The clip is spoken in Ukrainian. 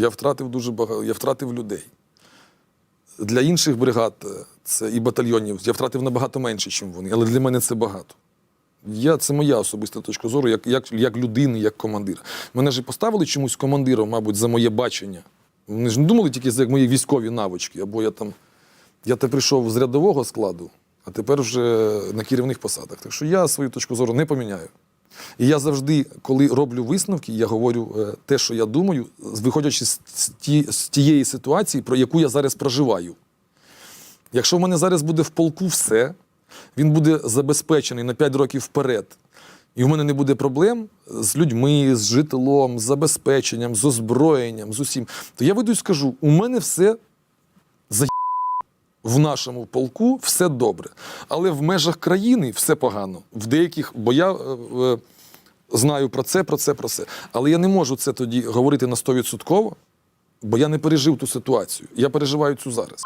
Я втратив дуже багато, я втратив людей. Для інших бригад е, це і батальйонів я втратив набагато менше, ніж вони, але для мене це багато. Я, це моя особиста точка зору, як, як, як людини, як командира. Мене ж поставили чомусь командиром, мабуть, за моє бачення. Вони ж не думали тільки за мої військові навички, або я там. Я те прийшов з рядового складу, а тепер вже на керівних посадах. Так що я свою точку зору не поміняю. І я завжди, коли роблю висновки, я говорю е, те, що я думаю, виходячи з, тієї ситуації, про яку я зараз проживаю. Якщо в мене зараз буде в полку все, він буде забезпечений на 5 років вперед. І в мене не буде проблем з людьми, з житлом, з забезпеченням, з озброєнням, з усім. То я вийду і скажу: у мене все за в нашому полку все добре. Але в межах країни все погано. В деяких, бо я е, е, знаю про це, про це, про це. Але я не можу це тоді говорити на 100%, бо я не пережив ту ситуацію. Я переживаю цю зараз.